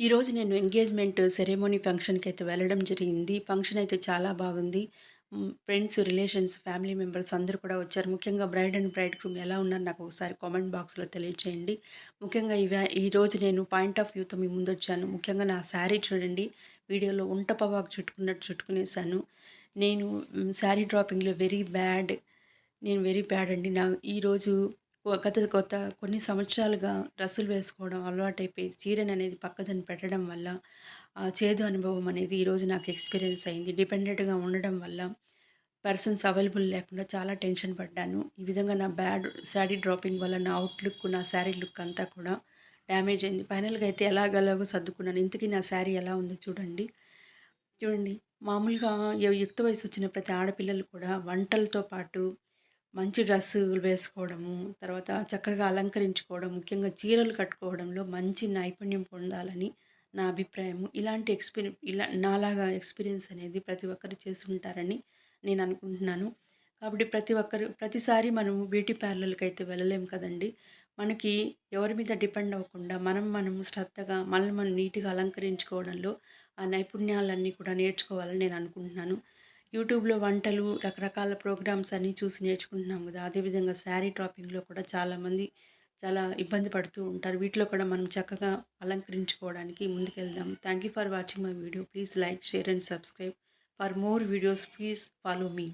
ఈరోజు నేను ఎంగేజ్మెంట్ సెరెమోనీ ఫంక్షన్‌కి అయితే వెళ్ళడం జరిగింది. ఫంక్షన్ అయితే చాలా బాగుంది. ఫ్రెండ్స్, రిలేషన్స్, ఫ్యామిలీ మెంబర్స్ అందరూ కూడా వచ్చారు. ముఖ్యంగా బ్రైడ్ అండ్ బ్రైడ్ గ్రూమ్ ఎలా ఉన్నారు నాకు ఒకసారి కామెంట్ బాక్స్‌లో తెలియచేయండి. ముఖ్యంగా ఇవా ఈరోజు నేను పాయింట్ ఆఫ్ వ్యూతో మీ ముందొచ్చాను. ముఖ్యంగా నా శారీ చూడండి. వీడియోలో ఉంట పవాకు చుట్టుకున్నట్టు చుట్టుకునేసాను. నేను శారీ డ్రాపింగ్‌లో వెరీ బ్యాడ్. నేను వెరీ బ్యాడ్ అండి. నా ఈరోజు గత కొత్త కొన్ని సంవత్సరాలుగా డ్రెస్సులు వేసుకోవడం అలవాటైపోయి చీరననేది పక్కదని పెట్టడం వల్ల ఆ చేదు అనుభవం అనేది ఈరోజు నాకు ఎక్స్‌పీరియన్స్ అయింది. డిపెండెంట్‌గా ఉండడం వల్ల పర్సన్స్ అవైలబుల్ లేకుండా చాలా టెన్షన్ పడ్డాను. ఈ విధంగా నా బ్యాడ్ శారీ డ్రాపింగ్ వల్ల నా అవుట్‌లుక్, నా శారీ లుక్ అంతా కూడా డ్యామేజ్ అయింది. ఫైనల్‌గా అయితే ఎలాగలాగో సర్దుకున్నాను. ఇంతకీ నా శారీ ఎలా ఉందో చూడండి. చూడండి మామూలుగా యుక్త వయసు వచ్చిన ప్రతి ఆడపిల్లలు కూడా వంటలతో పాటు మంచి డ్రెస్సులు వేసుకోవడము, తర్వాత చక్కగా అలంకరించుకోవడం, ముఖ్యంగా చీరలు కట్టుకోవడంలో మంచి నైపుణ్యం పొందాలని నా అభిప్రాయము. ఇలాంటి ఎక్స్‌పీరి ఇలా నాలాగా ఎక్స్‌పీరియన్స్ అనేది ప్రతి ఒక్కరు చేసుంటారని నేను అనుకుంటున్నాను. కాబట్టి ప్రతి ఒక్కరు ప్రతిసారి మనం బ్యూటీ పార్లర్కి అయితే వెళ్ళలేము కదండీ! మనకి ఎవరి మీద డిపెండ్ అవ్వకుండా మనం మనం శ్రద్ధగా మనల్ని మనం నీట్‌గా అలంకరించుకోవడంలో ఆ నైపుణ్యాలన్నీ కూడా నేర్చుకోవాలని నేను అనుకుంటున్నాను. యూట్యూబ్‌లో వంటలు, రకరకాల ప్రోగ్రామ్స్ అన్నీ చూసి నేర్చుకుంటున్నాం కదా అదేవిధంగా శారీ టాపింగ్లో కూడా చాలామంది చాలా ఇబ్బంది పడుతూ ఉంటారు. వీటిలో కూడా మనం చక్కగా అలంకరించుకోవడానికి ముందుకెళ్దాం. Thank you for watching my video. Please like, share and subscribe. For more videos please follow me.